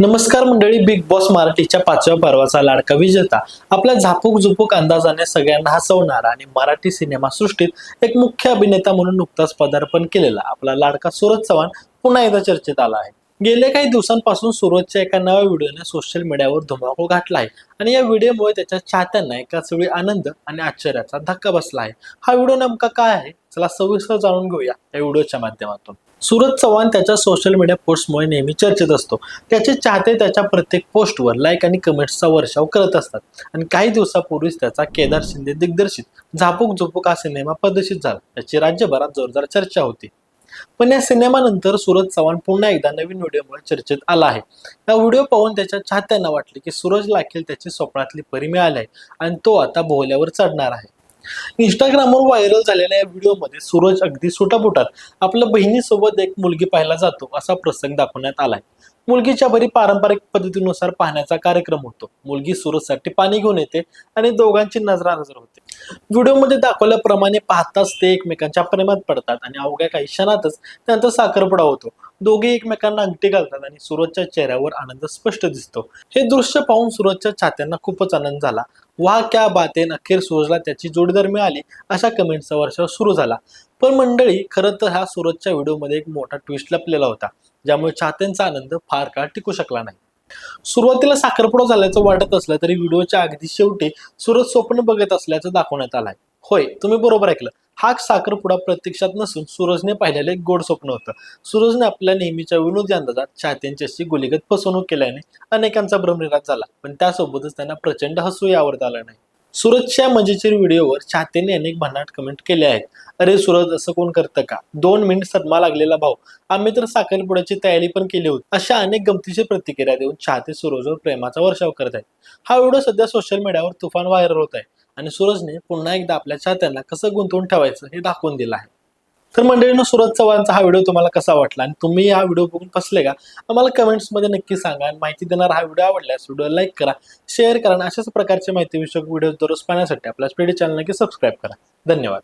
नमस्कार मंडळी big boss मराठीच्या पाचव्या पर्वाचा लाडका विजेता. आपल्या झापूक झुपूक अंदाजाने सगळ्यांना हसवणारा आणि मराठी सिनेमा सृष्टीत एक मुख्य अभिनेता म्हणून नुकताच पदार्पण केलेला आपला लाडका सूरज चव्हाण पुन्हा एकदा चर्चेत आला आहे. गेल्या काही दिवसांपासून सूरजच्या एका नव्या व्हिडिओने सोशल मीडियावर धुमाकूळ घातला आहे आणि या व्हिडिओमुळे त्याच्या चाहत्यांना एकाच वेळी आनंद आणि आश्चर्याचा धक्का बसला आहे. हा व्हिडिओ नेमका काय आहे? चला सविस्तर जाणून घेऊया या व्हिडिओच्या माध्यमातून. सूरज चव्हाण त्याच्या सोशल मीडिया पोस्टमुळे नेहमी चर्चेत असतो. त्याचे चाहते त्याच्या प्रत्येक पोस्टवर लाईक आणि कमेंट्सचा वर्षाव करत असतात. आणि काही दिवसापूर्वीच त्याचा केदार शिंदे दिग्दर्शित झापूक झुपूक हा सिनेमा प्रदर्शित झाला. त्याची राज्यभरात जोरदार चर्चा होती. पण या सिनेमानंतर सूरज चव्हाण पुन्हा एकदा नवीन व्हिडिओमुळे चर्चेत आला आहे. या व्हिडिओ पाहून त्याच्या चाहत्यांना वाटले की सूरज लाखेल त्याची स्वप्नातली परी मिळाली आहे. आणि तो आता भोवल्यावर चढणार आहे. इंस्टाग्रामवर व्हायरल झालेल्या या व्हिडिओमध्ये सूरज अगदी सुटापुटात आपल्या बहिणीसोबत एक मुलगी पाहायला जातो असा प्रसंग दाखवण्यात आलाय. मुलगीच्या घरी पारंपरिक पद्धतीनुसार पाहण्याचा कार्यक्रम होतो. मुलगी सूरजसाठी पाणी घेऊन येते आणि दोघांची नजरानजर होते. व्हिडिओमध्ये दाखवल्याप्रमाणे पाहताच ते एकमेकांच्या प्रेमात पडतात आणि अवघ्या काही क्षणातच त्यांचा साखरपुडा होतो. दोघे एकमेकांना अंगठी घालतात आणि सूरजच्या चेहऱ्यावर आनंद स्पष्ट दिसतो. हे दृश्य पाहून सूरजच्या चाहत्यांना खूपच आनंद झाला. वा क्या बातेन अखेर सूरजला त्याची जोडीदार मिळाली अशा कमेंटचा वर्षाव सुरू झाला. पण मंडळी खरं तर हा सूरजच्या व्हिडिओमध्ये एक मोठा ट्विस्ट लपलेला होता ज्यामुळे चाहत्यांचा आनंद फार काळ टिकू शकला नाही. सुरुवातीला साखरपुडा झाल्याचं वाटत असलं तरी व्हिडिओच्या अगदी शेवटी सूरज स्वप्न बघत असल्याचं दाखवण्यात आलंय. होय तुम्ही बरोबर ऐकलं. हा साखरपुडा प्रत्यक्षात नसून सूरजने पाहिलेलं एक गोड स्वप्न होतं. सूरजने आपल्या नेहमीच्या विनोदी अंदाजात चाहत्यांच्याशी गुलीगत फसवणूक केल्याने अनेकांचा भ्रमनिराश झाला पण त्यासोबतच त्यांना प्रचंड हसूही आवडत आलं नाही. सूरजच्या मजेशीर व्हिडिओवर चाहत्यांनी अनेक भन्नाट कमेंट केले आहेत. अरे सूरज असं कोण करतं का? दोन मिनिट सदमा लागलेला भाऊ. आम्ही तर साखरपुड्याची तयारी पण केली होती. अशा अनेक गमतीशीर प्रतिक्रिया देऊन चाहते सूरजवर प्रेमाचा वर्षाव करत आहेत. हा व्हिडिओ सध्या सोशल मीडियावर तुफान व्हायरल होत आहे. आणि सूरजने पुन्हा एकदा आपल्या चाहत्यांना कसं गुंतवून ठेवायचं हे दाखवून दिलं आहे. तर मंडळीनं सूरज चव्हाणचा हा व्हिडिओ तुम्हाला कसा वाटला आणि तुम्ही हा व्हिडिओ बघून फसले का? आम्हाला कमेंट्समध्ये नक्की सांगा आणि माहिती देणारा हा व्हिडिओ आवडल्यास व्हिडिओ लाईक करा शेअर करा आणि अशाच प्रकारचे माहितीविषयक व्हिडिओ दररोज पाहण्यासाठी आपल्या स्पीडी चॅनल नक्की सबस्क्राईब करा. धन्यवाद.